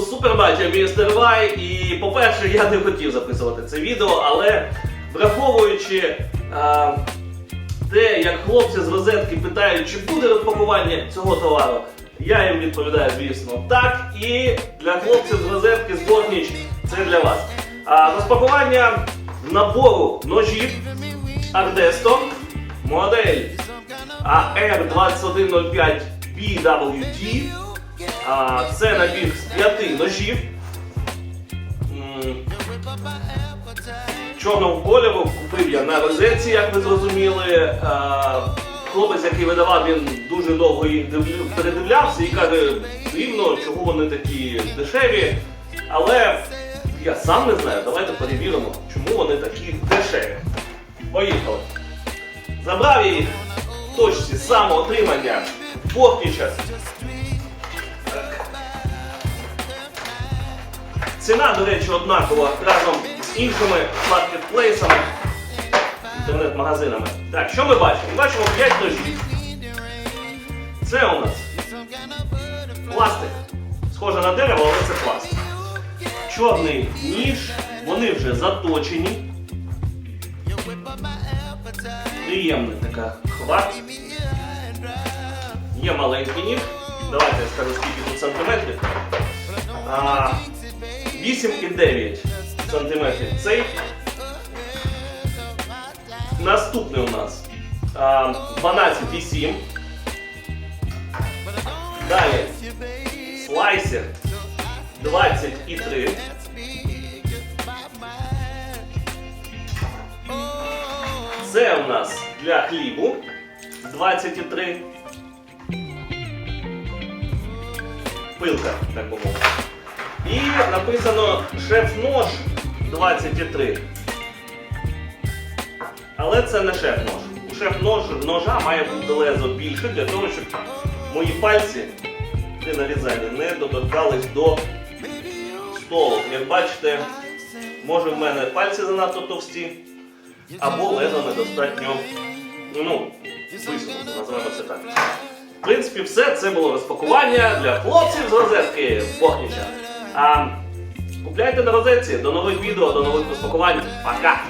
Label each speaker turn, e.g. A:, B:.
A: Супербатя містер Вай. І, по-перше, я не хотів записувати це відео, але враховуючи а, те, як хлопці з розетки питають, чи буде розпакування цього товару, я їм відповідаю, звісно, так. І для хлопців з розетки з Бортніч це для вас. А, розпакування набору ножів Ардесто, модель AR2105 BWT. Це набір з п'яти ножів. Чорного кольору купив я на розетці, як ви зрозуміли. Хлопець, який видавав, він дуже довго їх передивлявся і каже, дивно, чого вони такі дешеві. Але я сам не знаю, давайте перевіримо, чому вони такі дешеві. Поїхали. Забрав їх в точці самоотримання Бортніча. Ціна, до речі, однакова разом з іншими маркетплейсами, інтернет-магазинами. Так, що ми бачимо? Ми бачимо 5 ножів. Це у нас пластик. Схоже на дерево, але це пластик. Чорний ніж, вони вже заточені. Приємна така хват. Є маленький ніж. Давайте я скажу, скільки тут сантиметрів. 8,9 сантиметрів цей. Наступний у нас а, 12,7. Далі слайсер 23. Це у нас для хлібу 23. Пилка, так би мовити. Написано шеф-нож 23. Але це не шеф-нож. У шеф-нож ножа має бути лезо більше для того, щоб мої пальці при нарізанні не доторкались до столу. Як бачите, може в мене пальці занадто товсті, або лезо недостатньо ну, висунуто, називаємо це так. В принципі, все це було розпакування для хлопців з розетки Бохніча. А купляйте на розетці. До нових відео, до нових поспакувань. Пока!